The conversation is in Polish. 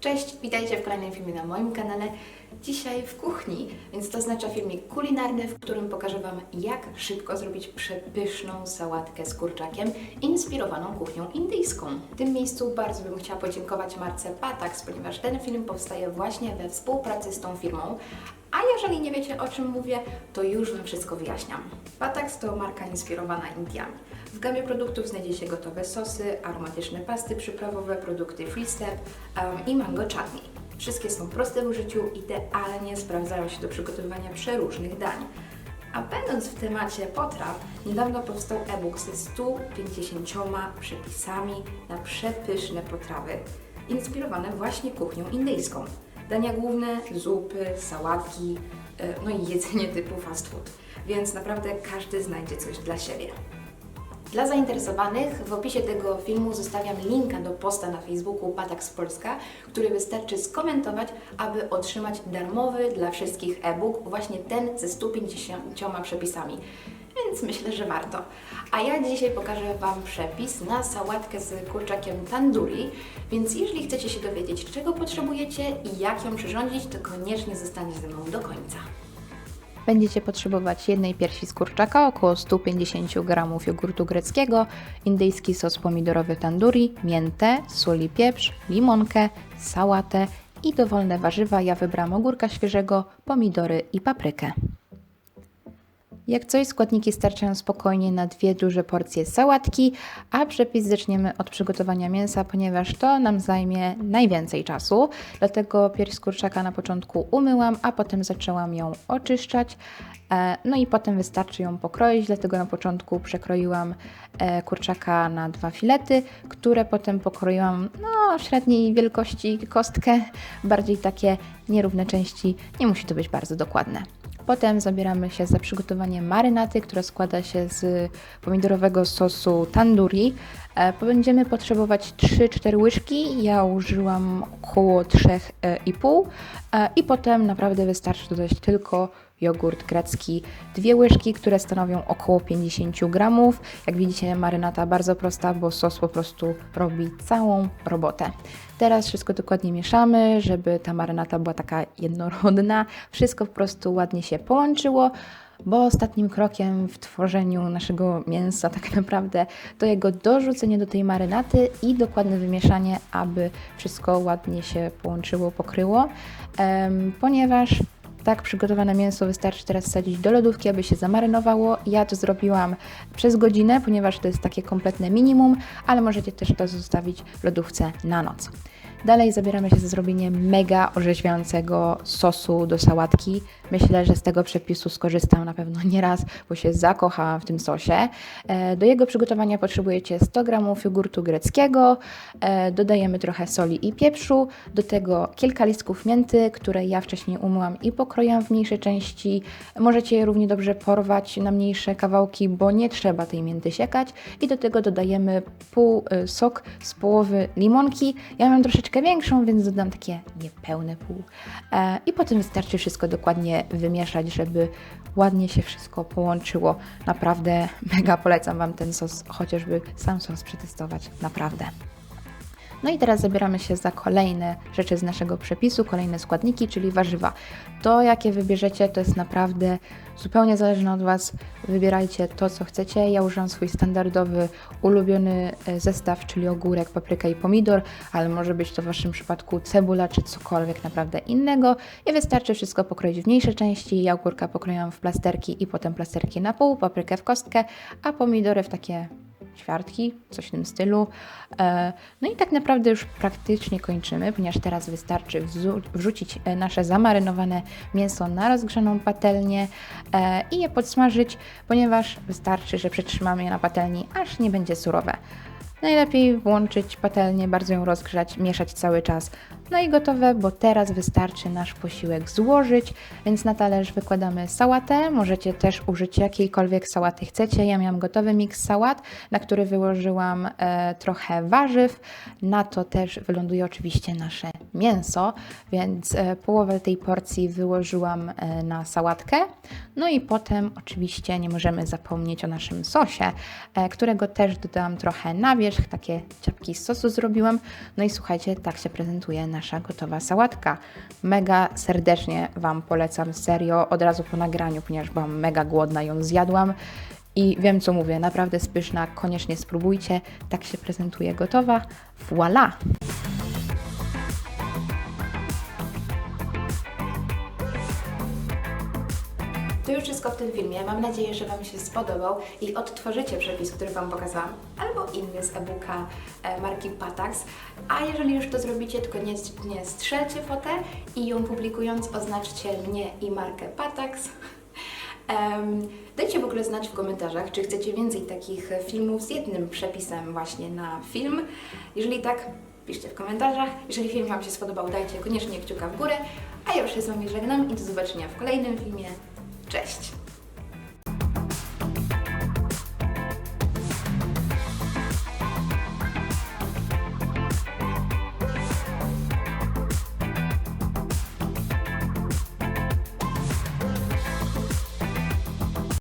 Cześć, witajcie w kolejnym filmie na moim kanale. Dzisiaj w kuchni, więc to oznacza filmik kulinarny, w którym pokażę Wam, jak szybko zrobić przepyszną sałatkę z kurczakiem, inspirowaną kuchnią indyjską. W tym miejscu bardzo bym chciała podziękować marce Patax, ponieważ ten film powstaje właśnie we współpracy z tą firmą. A jeżeli nie wiecie o czym mówię, to już Wam wszystko wyjaśniam. Patax to marka inspirowana Indiami. W gamie produktów znajdzie się gotowe sosy, aromatyczne pasty przyprawowe, produkty free step um, i mango chutney. Wszystkie są proste w użyciu, idealnie sprawdzają się do przygotowywania przeróżnych dań. A będąc w temacie potraw, niedawno powstał e-book ze 150 przepisami na przepyszne potrawy, inspirowane właśnie kuchnią indyjską. Dania główne, zupy, sałatki, e, no i jedzenie typu fast food. Więc naprawdę każdy znajdzie coś dla siebie. Dla zainteresowanych w opisie tego filmu zostawiam linka do posta na Facebooku Patax Polska, który wystarczy skomentować, aby otrzymać darmowy dla wszystkich e-book, właśnie ten ze 150 przepisami. Więc myślę, że warto. A ja dzisiaj pokażę Wam przepis na sałatkę z kurczakiem tandoori, więc jeżeli chcecie się dowiedzieć, czego potrzebujecie i jak ją przyrządzić, to koniecznie zostańcie ze mną do końca. Będziecie potrzebować jednej piersi z kurczaka, około 150 g jogurtu greckiego, indyjski sos pomidorowy tandoori, miętę, sól i pieprz, limonkę, sałatę i dowolne warzywa. Ja wybrałam ogórka świeżego, pomidory i paprykę. Jak coś, składniki starczają spokojnie na dwie duże porcje sałatki, a przepis zaczniemy od przygotowania mięsa, ponieważ to nam zajmie najwięcej czasu. Dlatego pierś z kurczaka na początku umyłam, a potem zaczęłam ją oczyszczać. E, No i potem wystarczy ją pokroić, dlatego na początku przekroiłam e, kurczaka na dwa filety, które potem pokroiłam no, średniej wielkości kostkę, bardziej takie nierówne części, nie musi to być bardzo dokładne. Potem zabieramy się za przygotowanie marynaty, która składa się z pomidorowego sosu tandoori. E, Będziemy potrzebować 3-4 łyżki, ja użyłam około 3,5 e, i potem naprawdę wystarczy dodać tylko jogurt grecki, dwie łyżki, które stanowią około 50 gramów. Jak widzicie marynata bardzo prosta, bo sos po prostu robi całą robotę. Teraz wszystko dokładnie mieszamy, żeby ta marynata była taka jednorodna. Wszystko po prostu ładnie się połączyło, bo ostatnim krokiem w tworzeniu naszego mięsa tak naprawdę to jego dorzucenie do tej marynaty i dokładne wymieszanie, aby wszystko ładnie się połączyło, pokryło, ponieważ tak przygotowane mięso wystarczy teraz wsadzić do lodówki, aby się zamarynowało. Ja to zrobiłam przez godzinę, ponieważ to jest takie kompletne minimum, ale możecie też to zostawić w lodówce na noc. Dalej zabieramy się za zrobienie mega orzeźwiającego sosu do sałatki. Myślę, że z tego przepisu skorzystam na pewno nieraz, bo się zakochałam w tym sosie. E, Do jego przygotowania potrzebujecie 100 g jogurtu greckiego, e, dodajemy trochę soli i pieprzu, do tego kilka listków mięty, które ja wcześniej umyłam i pokroiłam w mniejsze części. Możecie je równie dobrze porwać na mniejsze kawałki, bo nie trzeba tej mięty siekać. I do tego dodajemy pół y, sok z połowy limonki. Ja mam troszeczkę większą, więc dodam takie niepełne pół. E, I potem wystarczy wszystko dokładnie wymieszać, żeby ładnie się wszystko połączyło. Naprawdę mega polecam Wam ten sos, chociażby sam sos przetestować. Naprawdę. No i teraz zabieramy się za kolejne rzeczy z naszego przepisu, kolejne składniki, czyli warzywa. To, jakie wybierzecie, to jest naprawdę zupełnie zależne od Was. Wybierajcie to, co chcecie. Ja użyłam swój standardowy, ulubiony e, zestaw, czyli ogórek, papryka i pomidor, ale może być to w Waszym przypadku cebula czy cokolwiek naprawdę innego. I wystarczy wszystko pokroić w mniejsze części. Ja ogórka pokroiłam w plasterki i potem plasterki na pół, paprykę w kostkę, a pomidory w takie ćwiartki, coś w tym stylu. E, No i tak naprawdę już praktycznie kończymy, ponieważ teraz wystarczy wrzucić e, nasze zamarynowane mięso na rozgrzaną patelnię e, i je podsmażyć, ponieważ wystarczy, że przetrzymamy je na patelni, aż nie będzie surowe. Najlepiej włączyć patelnię, bardzo ją rozgrzać, mieszać cały czas. No i gotowe, bo teraz wystarczy nasz posiłek złożyć, więc na talerz wykładamy sałatę. Możecie też użyć jakiejkolwiek sałaty chcecie. Ja miałam gotowy miks sałat, na który wyłożyłam e, trochę warzyw. Na to też wyląduje oczywiście nasze mięso, więc e, połowę tej porcji wyłożyłam e, na sałatkę. No i potem oczywiście nie możemy zapomnieć o naszym sosie, e, którego też dodałam trochę na wierzch, takie ciapki z sosu zrobiłam. No i słuchajcie, tak się prezentuje nasz nasza gotowa sałatka. Mega serdecznie Wam polecam, serio, od razu po nagraniu, ponieważ byłam mega głodna, ją zjadłam. I wiem co mówię, naprawdę jest pyszna, koniecznie spróbujcie. Tak się prezentuje gotowa. Voila! Wszystko w tym filmie. Mam nadzieję, że Wam się spodobał i odtworzycie przepis, który Wam pokazałam, albo inny z e-booka e, marki Patax. A jeżeli już to zrobicie, tylko nie, nie strzelcie fotę i ją publikując oznaczcie mnie i markę Patax. Em, dajcie w ogóle znać w komentarzach, czy chcecie więcej takich filmów z jednym przepisem właśnie na film. Jeżeli tak, piszcie w komentarzach. Jeżeli film Wam się spodobał, dajcie koniecznie kciuka w górę. A ja już się z Wami żegnam i do zobaczenia w kolejnym filmie. Cześć!